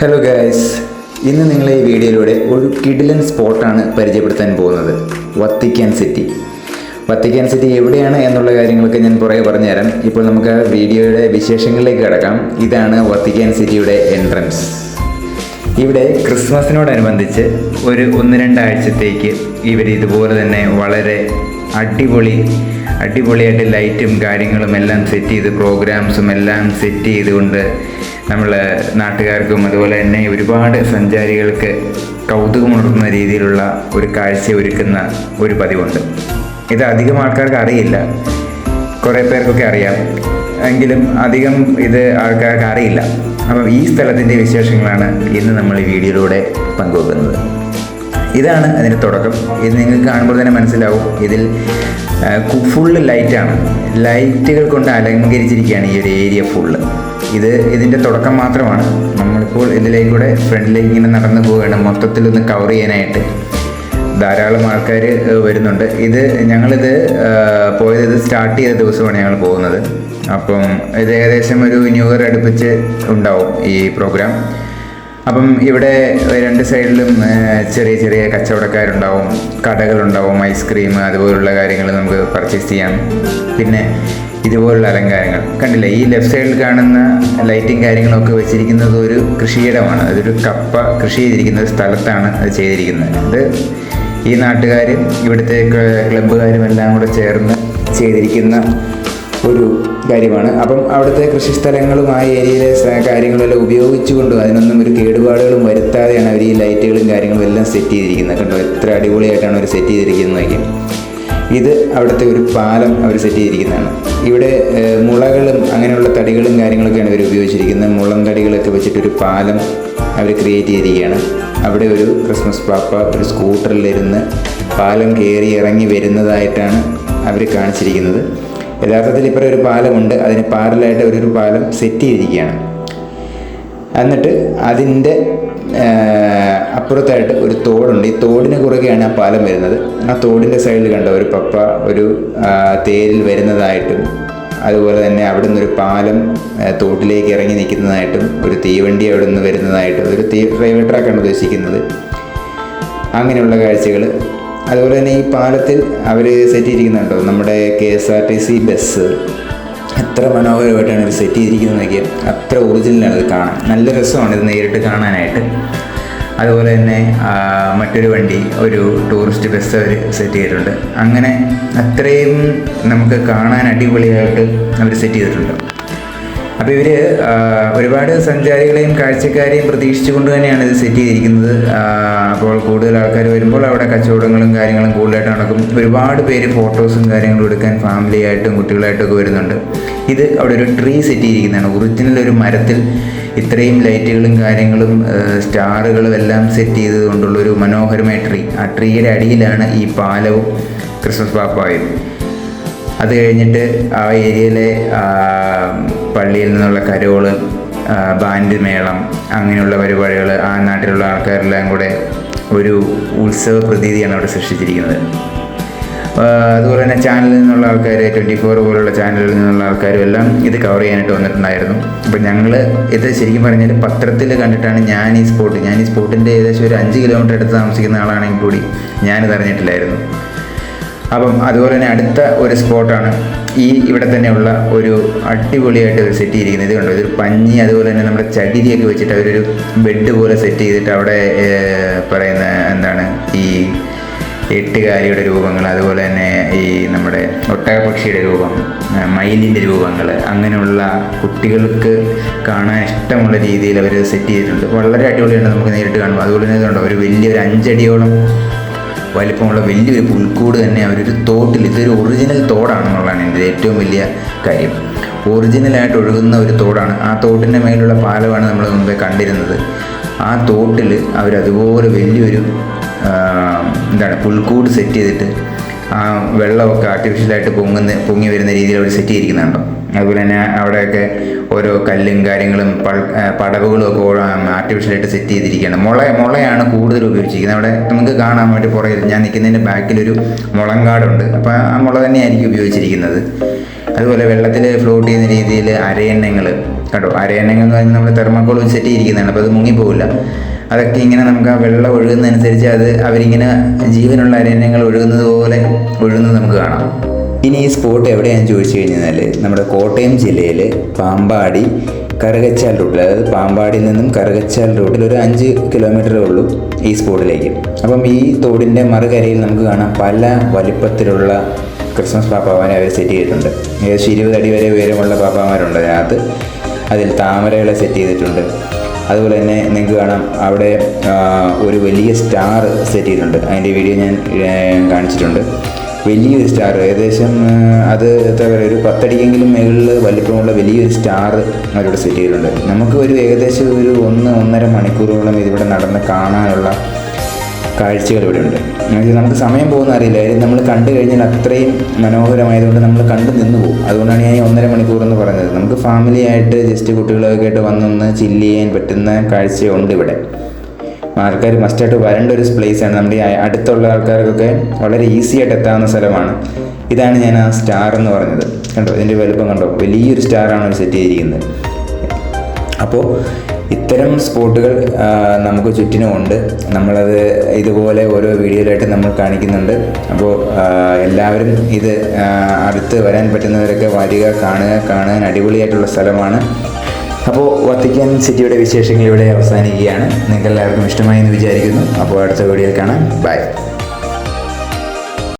Hello guys ഇന്ന് നിങ്ങളെ ഈ വീഡിയോയിലൂടെ ഒരു കിഡിലൻ സ്പോട്ടാണ് പരിചയപ്പെടുത്താൻ പോകുന്നത്. വത്തിക്കാൻ സിറ്റി വത്തിക്കാൻ സിറ്റി എവിടെയാണ് എന്നുള്ള കാര്യങ്ങളൊക്കെ ഞാൻ പുറകെ പറഞ്ഞുതരാം. ഇപ്പോൾ നമുക്ക് വീഡിയോയുടെ വിശേഷങ്ങളിലേക്ക് കിടക്കാം. ഇതാണ് വത്തിക്കാൻ സിറ്റിയുടെ എൻട്രൻസ് ഇവിടെ ക്രിസ്മസിനോടനുബന്ധിച്ച് ഒരു ഒന്ന് രണ്ടാഴ്ചത്തേക്ക് ഇവർ ഇതുപോലെ തന്നെ വളരെ അടിപൊളി അടിപൊളിയായിട്ട് ലൈറ്റും കാര്യങ്ങളും എല്ലാം സെറ്റ് ചെയ്ത് പ്രോഗ്രാംസും എല്ലാം സെറ്റ് ചെയ്തുകൊണ്ട് നമ്മൾ നാട്ടുകാർക്കും അതുപോലെ തന്നെ ഒരുപാട് സഞ്ചാരികൾക്ക് കൗതുകമുണർത്തുന്ന രീതിയിലുള്ള ഒരു കാഴ്ച ഒരുക്കുന്ന ഒരു പതിവുണ്ട്. ഇത് അധികം ആൾക്കാർക്ക് അറിയില്ല. കുറേ പേർക്കൊക്കെ അറിയാം. എങ്കിലും അധികം ഇത് ആൾക്കാർക്ക് അറിയില്ല. അപ്പം ഈ സ്ഥലത്തിന്റെ വിശേഷങ്ങളാണ് ഇന്ന് നമ്മൾ ഈ വീഡിയോയിലൂടെ പങ്കുവെക്കുന്നത്. ഇതാണ് അതിന്റെ തുടക്കം. ഇത് നിങ്ങൾക്ക് കാണുമ്പോൾ തന്നെ മനസ്സിലാവും. ഇതിൽ ഫുള്ള് ലൈറ്റാണ്. ലൈറ്റുകൾ കൊണ്ട് അലങ്കരിച്ചിരിക്കുകയാണ് ഈ ഒരു ഏരിയ ഫുള്ള്. ഇത് ഇതിന്റെ തുടക്കം മാത്രമാണ്. നമ്മളിപ്പോൾ ഇതിലേക്കൂടെ ഫ്രണ്ടിലേക്ക് ഇങ്ങനെ നടന്നു പോവുകയാണ്. മൊത്തത്തിൽ ഒന്ന് കവർ ചെയ്യാനായിട്ട് ധാരാളം ആൾക്കാർ വരുന്നുണ്ട്. ഇത് ഞങ്ങളിത് പോയത് ഇത് സ്റ്റാർട്ട് ചെയ്ത ദിവസമാണ് ഞങ്ങൾ പോകുന്നത്. അപ്പം ഇത് ഏകദേശം ഒരു ന്യൂ ഇയർ അടുപ്പിച്ച് ഉണ്ടാവും ഈ പ്രോഗ്രാം അപ്പം ഇവിടെ രണ്ട് സൈഡിലും ചെറിയ ചെറിയ കച്ചവടക്കാരുണ്ടാവും കടകളുണ്ടാവും ഐസ്ക്രീം അതുപോലുള്ള കാര്യങ്ങൾ നമുക്ക് പർച്ചേസ് ചെയ്യാം. പിന്നെ ഇതുപോലുള്ള അലങ്കാരങ്ങൾ. കണ്ടില്ലേ ഈ ലെഫ്റ്റ് സൈഡിൽ കാണുന്ന ലൈറ്റിംഗ് കാര്യങ്ങളൊക്കെ വെച്ചിരിക്കുന്നത് ഒരു കൃഷിയിടമാണ്. അതൊരു കപ്പ കൃഷി ചെയ്തിരിക്കുന്ന ഒരു സ്ഥലത്താണ് അത് ചെയ്തിരിക്കുന്നത്. അത് ഈ നാട്ടുകാരും ഇവിടുത്തെ ക്ല- ക്ലബ്ബുകാരും എല്ലാം കൂടെ ചേർന്ന് ചെയ്തിരിക്കുന്ന ഒരു കാര്യമാണ്. അപ്പം അവിടുത്തെ കൃഷിസ്ഥലങ്ങളും ആ ഏരിയയിലെ കാര്യങ്ങളെല്ലാം ഉപയോഗിച്ചുകൊണ്ടും അതിനൊന്നും ഒരു കേടുപാടുകളും വരുത്താതെയാണ് അവർ ഈ ലൈറ്റുകളും കാര്യങ്ങളും എല്ലാം സെറ്റ് ചെയ്തിരിക്കുന്നത്. കണ്ടോ? എത്ര അടിപൊളിയായിട്ടാണ് അവർ സെറ്റ് ചെയ്തിരിക്കുന്നത് ഇത് അവിടുത്തെ ഒരു പാലം അവർ സെറ്റ് ചെയ്തിരിക്കുന്നതാണ്. ഇവിടെ മുളകളും അങ്ങനെയുള്ള തടികളും കാര്യങ്ങളൊക്കെയാണ് ഇവർ ഉപയോഗിച്ചിരിക്കുന്നത്. മുളം തടികളൊക്കെ വെച്ചിട്ടൊരു പാലം അവർ ക്രിയേറ്റ് ചെയ്തിരിക്കുകയാണ്. അവിടെ ഒരു ക്രിസ്മസ് പാപ്പ ഒരു സ്കൂട്ടറിലിരുന്ന് പാലം കയറി ഇറങ്ങി വരുന്നതായിട്ടാണ് അവർ കാണിച്ചിരിക്കുന്നത്. യഥാർത്ഥത്തിൽ ഇപ്പോൾ ഒരു പാലമുണ്ട്. അതിന് പാരലായിട്ട് ഒരു പാലം സെറ്റ് ചെയ്തിരിക്കുകയാണ്. എന്നിട്ട് അതിന്റെ അപ്പുറത്തായിട്ട് ഒരു തോടുണ്ട്. ഈ തോടിന് കുറുകെയാണ് ആ പാലം വരുന്നത്. ആ തോടിന്റെ സൈഡിൽ കണ്ട ഒരു പപ്പ ഒരു തേരിൽ വരുന്നതായിട്ടും അതുപോലെ തന്നെ അവിടെ നിന്നൊരു പാലം തോട്ടിലേക്ക് ഇറങ്ങി നിൽക്കുന്നതായിട്ടും ഒരു തീവണ്ടി അവിടെ നിന്ന് വരുന്നതായിട്ടും അതൊരു തീ റെയിൽവേ ട്രാക്കാണ് ഉദ്ദേശിക്കുന്നത്. അങ്ങനെയുള്ള കാഴ്ചകൾ അതുപോലെ തന്നെ ഈ പാലത്തിൽ അവർ സെറ്റ് ചെയ്തിരിക്കുന്നുണ്ടോ? നമ്മുടെ K S R T C bus എത്ര മനോഹരമായിട്ടാണ് ഇത് സെറ്റ് ചെയ്തിരിക്കുന്നത് നോക്കിയാൽ അത്ര ഒറിജിനലാണ് ഇത് കാണാൻ. നല്ല രസമാണ് ഇത് നേരിട്ട് കാണാനായിട്ട്. അതുപോലെ തന്നെ മറ്റൊരു വണ്ടി ഒരു ടൂറിസ്റ്റ് ബസ് അവർ സെറ്റ് ചെയ്തിട്ടുണ്ട്. അങ്ങനെ അത്രയും നമുക്ക് കാണാൻ അടിപൊളിയായിട്ട് അവർ സെറ്റ് ചെയ്തിട്ടുണ്ട്. അപ്പോൾ ഇവർ ഒരുപാട് സഞ്ചാരികളെയും കാഴ്ചക്കാരെയും പ്രതീക്ഷിച്ചുകൊണ്ട് തന്നെയാണ് ഇത് സെറ്റ് ചെയ്തിരിക്കുന്നത്. അപ്പോൾ കൂടുതൽ ആൾക്കാർ വരുമ്പോൾ അവിടെ കച്ചവടങ്ങളും കാര്യങ്ങളും കൂടുതലായിട്ട് നടക്കും. ഒരുപാട് പേര് ഫോട്ടോസും കാര്യങ്ങളും എടുക്കാൻ ഫാമിലിയായിട്ടും കുട്ടികളായിട്ടും ഒക്കെ വരുന്നുണ്ട്. ഇത് അവിടെ ഒരു ട്രീ സെറ്റ് ചെയ്തിരിക്കുന്നതാണ്. ഒറിജിനൽ ഒരു മരത്തിൽ ഇത്രയും ലൈറ്റുകളും കാര്യങ്ങളും സ്റ്റാറുകളും എല്ലാം സെറ്റ് ചെയ്തത് കൊണ്ടുള്ള ഒരു മനോഹരമായ ട്രീ. ആ ട്രീയുടെ അടിയിലാണ് ഈ പാലവും ക്രിസ്മസ് പാപ്പായും. അത് കഴിഞ്ഞിട്ട് ആ ഏരിയയിലെ പള്ളിയിൽ നിന്നുള്ള കരോൾ ബാൻഡ് മേളം അങ്ങനെയുള്ള പരിപാടികൾ ആ നാട്ടിലുള്ള ആൾക്കാരെല്ലാം കൂടെ ഒരു ഉത്സവ പ്രതീതിയാണ് അവിടെ സൃഷ്ടിച്ചിരിക്കുന്നത്. അതുപോലെ തന്നെ ചാനലിൽ നിന്നുള്ള ആൾക്കാർ ട്വന്റി ഫോർ പോലുള്ള ചാനലിൽ നിന്നുള്ള ആൾക്കാരും എല്ലാം ഇത് കവർ ചെയ്യാനായിട്ട് വന്നിട്ടുണ്ടായിരുന്നു. അപ്പോൾ ഞങ്ങൾ ഇത് ശരിക്കും പറഞ്ഞാൽ പത്രത്തിൽ കണ്ടിട്ടാണ് ഞാൻ ഈ സ്പോട്ട് ഞാൻ ഈ സ്പോട്ടിന്റെ ഏകദേശം ഒരു അഞ്ച് കിലോമീറ്റർ അടുത്ത് താമസിക്കുന്ന ആളാണെങ്കിൽ കൂടി ഞാനിത് അറിഞ്ഞിട്ടില്ലായിരുന്നു. അപ്പം അതുപോലെ തന്നെ അടുത്ത ഒരു സ്പോട്ടാണ് ഈ ഇവിടെ തന്നെയുള്ള ഒരു അടിപൊളിയായിട്ട് ഒരു സെറ്റ് ചെയ്തിരിക്കുന്നത്. ഇത് കണ്ടോ? ഇതൊരു പഞ്ഞി അതുപോലെ തന്നെ നമ്മുടെ ചകിരിയൊക്കെ വെച്ചിട്ട് അവരൊരു ബെഡ് പോലെ സെറ്റ് ചെയ്തിട്ട് അവിടെ പറയുന്ന എന്താണ്? ഈ എട്ടുകാലിയുടെ രൂപങ്ങൾ അതുപോലെ തന്നെ ഈ നമ്മുടെ ഒട്ടകപക്ഷിയുടെ രൂപം മയിലിന്റെ രൂപങ്ങൾ അങ്ങനെയുള്ള കുട്ടികൾക്ക് കാണാൻ ഇഷ്ടമുള്ള രീതിയിൽ അവർ സെറ്റ് ചെയ്തിട്ടുണ്ട്. വളരെ അടിപൊളിയാണ് നമുക്ക് നേരിട്ട് കാണുമ്പോൾ. അതുപോലെ തന്നെ ഇതുണ്ടോ ഒരു വലിയൊരു അഞ്ചടിയോളം വലിപ്പമുള്ള വലിയൊരു പുൽക്കൂട് തന്നെ അവരൊരു തോട്ടിൽ ഇതൊരു ഒറിജിനൽ തോടാണെന്നുള്ളതാണ് എന്റെ ഏറ്റവും വലിയ കാര്യം. ഒറിജിനലായിട്ട് ഒഴുകുന്ന ഒരു തോടാണ്. ആ തോട്ടിന്റെ മേലുള്ള പാലമാണ് നമ്മൾ മുമ്പേ കണ്ടിരുന്നത്. ആ തോട്ടിൽ അവരതുപോലെ വലിയൊരു എന്താണ് പുൽക്കൂട് സെറ്റ് ചെയ്തിട്ട് ആ വെള്ളമൊക്കെ ആർട്ടിഫിഷ്യലായിട്ട് പൊങ്ങുന്ന പൊങ്ങി വരുന്ന രീതിയിൽ അവർ സെറ്റ് ചെയ്തിരിക്കുന്നുണ്ടോ. അതുപോലെ തന്നെ അവിടെയൊക്കെ ഓരോ കല്ലും കാര്യങ്ങളും പടവുകളും ഒക്കെ ആർട്ടിഫിഷ്യലായിട്ട് സെറ്റ് ചെയ്തിരിക്കുകയാണ് മുള മുളയാണ് കൂടുതൽ ഉപയോഗിച്ചിരിക്കുന്നത്. അവിടെ നമുക്ക് കാണാൻ വേണ്ടി പുറകിൽ ഞാൻ നിൽക്കുന്നതിന്റെ ബാക്കിലൊരു മുളങ്കാടുണ്ട്. അപ്പോൾ ആ മുള തന്നെയായിരിക്കും ഉപയോഗിച്ചിരിക്കുന്നത്. അതുപോലെ വെള്ളത്തിൽ ഫ്ലോട്ട് ചെയ്യുന്ന രീതിയിൽ അരയണ്ണങ്ങൾ. കണ്ടോ? അരയണ്ണങ്ങൾ എന്ന് പറയുന്നത് നമ്മൾ തെർമാക്കോൾ സെറ്റ് ചെയ്തിരിക്കുന്നതാണ് അപ്പോൾ അത് മുങ്ങിപ്പോകില്ല അതൊക്കെ ഇങ്ങനെ നമുക്ക് ആ വെള്ളം ഒഴുകുന്നതനുസരിച്ച് അത് അവരിങ്ങനെ ജീവനുള്ള അരണ്യങ്ങൾ ഒഴുകുന്നത് പോലെ ഒഴുകുന്നത് നമുക്ക് കാണാം. ഇനി ഈ സ്പോട്ട് എവിടെയാണെന്ന് ചോദിച്ചു കഴിഞ്ഞാൽ നമ്മുടെ കോട്ടയം ജില്ലയിൽ പാമ്പാടി കറുകച്ചാൽ റൂട്ടിൽ അതായത് പാമ്പാടിയിൽ നിന്നും കറുകച്ചാൽ റൂട്ടിൽ ഒരു അഞ്ച് കിലോമീറ്ററേ ഉള്ളൂ ഈ സ്പോട്ടിലേക്ക്. അപ്പം ഈ തോടിന്റെ മറുകരയിൽ നമുക്ക് കാണാം പല വലിപ്പത്തിലുള്ള ക്രിസ്മസ് പാപ്പാമാരെ അവർ സെറ്റ് ചെയ്തിട്ടുണ്ട്. ഏകദേശം ഇരുപത് അടി വരെ ഉയരമുള്ള പാപ്പാമാരുണ്ട് അതിനകത്ത്. അതിൽ താമരകളെ സെറ്റ് ചെയ്തിട്ടുണ്ട്. അതുപോലെ തന്നെ നിങ്ങൾക്ക് കാണാം അവിടെ ഒരു വലിയ സ്റ്റാർ സെറ്റ് ചെയ്തിട്ടുണ്ട്. അതിന്റെ വീഡിയോ ഞാൻ കാണിച്ചിട്ടുണ്ട്. വലിയൊരു സ്റ്റാർ. ഏകദേശം അത് എന്താ പറയുക ഒരു പത്തടിക്കെങ്കിലും മുകളിൽ വലിപ്പമുള്ള വലിയൊരു സ്റ്റാർ അവരിവിടെ സെറ്റ് ചെയ്തിട്ടുണ്ട്. നമുക്ക് ഒരു ഏകദേശം ഒരു ഒന്ന് ഒന്നര മണിക്കൂറോളം ഇതിവിടെ നടന്ന് കാണാനുള്ള കാഴ്ചകൾ ഇവിടെ ഉണ്ട്. നമുക്ക് സമയം പോകുന്ന അറിയില്ല. നമ്മൾ കണ്ടു കഴിഞ്ഞാൽ അത്രയും മനോഹരമായതുകൊണ്ട് നമ്മൾ കണ്ടു നിന്ന് പോകും. അതുകൊണ്ടാണ് ഞാൻ ഈ ഒന്നര മണിക്കൂർ എന്ന് പറഞ്ഞത്. നമുക്ക് ഫാമിലി ആയിട്ട് ജസ്റ്റ് കുട്ടികളൊക്കെ ആയിട്ട് വന്നൊന്ന് ചില്ല് ചെയ്യാൻ പറ്റുന്ന കാഴ്ചയുണ്ട് ഇവിടെ. ആൾക്കാർ മസ്റ്റായിട്ട് വരേണ്ട ഒരു പ്ലേസാണ് നമ്മുടെ ഈ അടുത്തുള്ള ആൾക്കാർക്കൊക്കെ വളരെ ഈസി ആയിട്ട് എത്താവുന്ന സ്ഥലമാണ്. ഇതാണ് ഞാൻ ആ സ്റ്റാർ എന്ന് പറഞ്ഞത്. കണ്ടോ? ഇതിന്റെ വലുപ്പം കണ്ടോ? വലിയൊരു സ്റ്റാറാണ് സെറ്റ് ചെയ്തിരിക്കുന്നത്. അപ്പോൾ ഇത്തരം സ്പോട്ടുകൾ നമുക്ക് ചുറ്റിനുമുണ്ട് നമ്മളത് ഇതുപോലെ ഓരോ വീഡിയോയിലായിട്ട് നമ്മൾ കാണിക്കുന്നുണ്ട്. അപ്പോൾ എല്ലാവരും ഇത് അടുത്ത് വരാൻ പറ്റുന്നവരൊക്കെ വരിക കാണുക കാണാൻ അടിപൊളിയായിട്ടുള്ള സ്ഥലമാണ്. അപ്പോൾ വത്തിക്കാൻ സിറ്റിയുടെ വിശേഷങ്ങൾ ഇവിടെ അവസാനിക്കുകയാണ്. നിങ്ങൾക്ക് എല്ലാവർക്കും ഇഷ്ടമായി എന്ന് വിചാരിക്കുന്നു. അപ്പോൾ അടുത്ത വീഡിയോയിൽ കാണാം. ബൈ